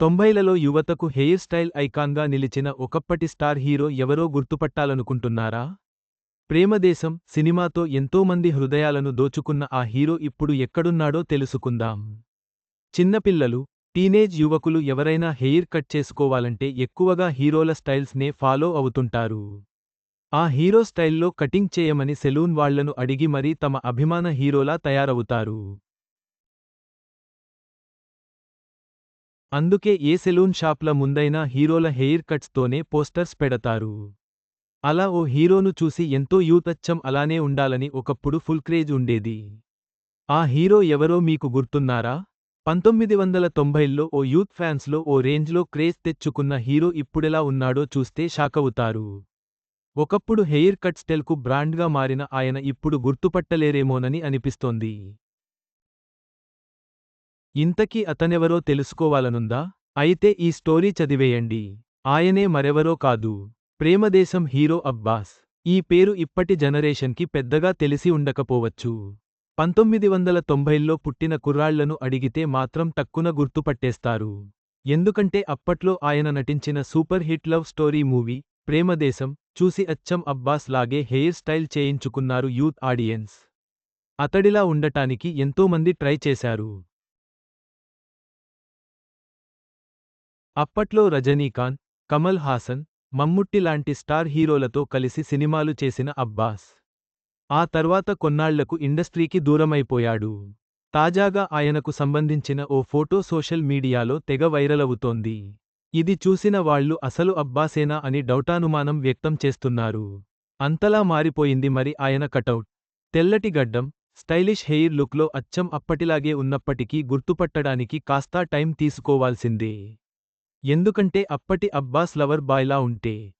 తొంభైలలో యువతకు hair style ఐకాన్గా నిలిచిన ఒకప్పటి స్టార్ హీరో ఎవరో గుర్తుపట్టాలనుకుంటున్నారా? ప్రేమదేశం సినిమాతో ఎంతోమంది హృదయాలను దోచుకున్న ఆ హీరో ఇప్పుడు ఎక్కడున్నాడో తెలుసుకుందాం. చిన్నపిల్లలు టీనేజ్ యువకులు ఎవరైనా హెయిర్ కట్ చేసుకోవాలంటే ఎక్కువగా హీరోల స్టైల్స్నే ఫాలో అవుతుంటారు. ఆ హీరో స్టైల్లో కటింగ్ చేయమని సెలూన్ వాళ్ళను అడిగి మరీ తమ అభిమాన హీరోలా తయారవుతారు. అందుకే ఏ సెలూన్ షాప్ల ముందైనా హీరోల హెయిర్ కట్స్తోనే పోస్టర్స్ పెడతారు. అలా ఓ హీరోను చూసి ఎంతో యూత్ అచ్చం అలానే ఉండాలని ఒకప్పుడు ఫుల్ క్రేజ్ ఉండేది. ఆ హీరో ఎవరో మీకు గుర్తున్నారా? పంతొమ్మిది వందల తొంభైల్లో ఓ యూత్ ఫ్యాన్స్లో ఓ రేంజ్లో క్రేజ్ తెచ్చుకున్న హీరో ఇప్పుడెలా ఉన్నాడో చూస్తే షాకవుతారు. ఒకప్పుడు హెయిర్ కట్ స్టైల్కు బ్రాండ్గా మారిన ఆయన ఇప్పుడు గుర్తుపట్టలేరేమోనని అనిపిస్తోంది. ఇంతకీ అతనెవరో తెలుసుకోవాలనుందా? అయితే ఈ స్టోరీ చదివేయండి. ఆయనే మరెవరో కాదు. ప్రేమదేశం హీరో అబ్బాస్. ఈ పేరు ఇప్పటి జనరేషన్కి పెద్దగా తెలిసి ఉండకపోవచ్చు. పంతొమ్మిది వందల తొంభైల్లో పుట్టిన కుర్రాళ్ళను అడిగితే మాత్రం తక్కున గుర్తుపట్టేస్తారు. ఎందుకంటే అప్పట్లో ఆయన నటించిన super hit love story movie Premadesam చూసి అచ్చం అబ్బాస్ లాగే హెయిర్ స్టైల్ చేయించుకున్నారు యూత్ ఆడియన్స్. అతడిలా ఉండటానికి ఎంతోమంది ట్రై చేశారు. అప్పట్లో రజనీకాంత్ కమల్ హాసన్ మమ్ముట్టి లాంటి స్టార్ హీరోలతో కలిసి సినిమాలు చేసిన అబ్బాస్. ఆ తర్వాత కొన్నాళ్ళకు ఇండస్ట్రీకి దూరమైపోయాడు. తాజాగా ఆయనకు సంబంధించిన ఓ ఫోటో సోషల్ మీడియాలో తెగ వైరలవుతోంది. ఇది చూసిన వాళ్ళు అసలు అబ్బాసేనా అని డౌటానుమానం వ్యక్తం చేస్తున్నారు. అంతలా మారిపోయింది మరి ఆయన కటౌట్. తెల్లటి గడ్డం స్టైలిష్ హెయిర్ లుక్లో అచ్చం అప్పటిలాగే ఉన్నప్పటికీ గుర్తుపట్టడానికి కాస్తా టైం తీసుకోవాల్సిందే. ఎందుకంటే అప్పటి అబ్బాస్ లవర్ బాయ్లా ఉంటే.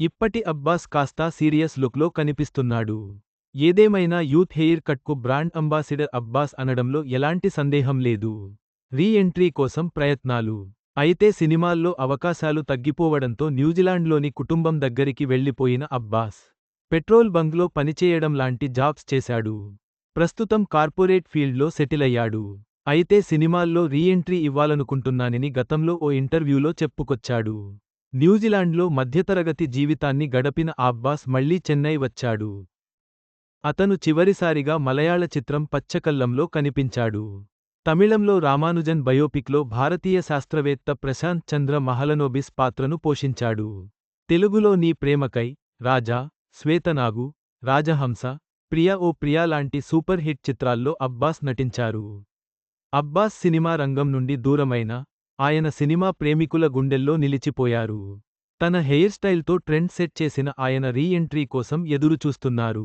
ఇప్పటి అబ్బాస్ కాస్తా సీరియస్ లుక్లో కనిపిస్తున్నాడు. ఏదేమైనా యూత్ హెయిర్ కట్కు బ్రాండ్ అంబాసిడర్ అబ్బాస్ అనడంలో ఎలాంటి సందేహం లేదు. రీ ఎంట్రీ కోసం ప్రయత్నాలు. అయితే సినిమాల్లో అవకాశాలు తగ్గిపోవడంతో న్యూజిలాండ్లోని కుటుంబం దగ్గరికి వెళ్ళిపోయిన అబ్బాస్. పెట్రోల్ బంక్లో పనిచేయడం లాంటి జాబ్స్ చేశాడు. ప్రస్తుతం కార్పొరేట్ ఫీల్డ్లో సెటిలయ్యాడు అయితే సినిమాల్లో రీఎంట్రీ ఇవ్వాలనుకుంటున్నానని గతంలో ఓ ఇంటర్వ్యూలో చెప్పుకొచ్చాడు. న్యూజిలాండ్లో మధ్యతరగతి జీవితాన్ని గడపిన అబ్బాస్ మళ్ళీ చెన్నై వచ్చాడు. అతను చివరిసారిగా మలయాళ చిత్రం పచ్చకల్లంలో కనిపించాడు. తమిళంలో రామానుజన్ బయోపిక్లో భారతీయ శాస్త్రవేత్త ప్రశాంత్ చంద్ర మహలనోబిస్ పాత్రను పోషించాడు. తెలుగులో నీ ప్రేమకై రాజా శ్వేతనాగు రాజహంస ప్రియా ఓ ప్రియా లాంటి సూపర్ హిట్ చిత్రాల్లో అబ్బాస్ నటించారు. అబ్బాస్ సినిమా రంగం నుండి దూరమైన ఆయన సినిమా ప్రేమికుల గుండెల్లో నిలిచిపోయారు. తన హెయిర్ స్టైల్తో ట్రెండ్ సెట్ చేసిన ఆయన రీ ఎంట్రీ కోసం ఎదురుచూస్తున్నారు.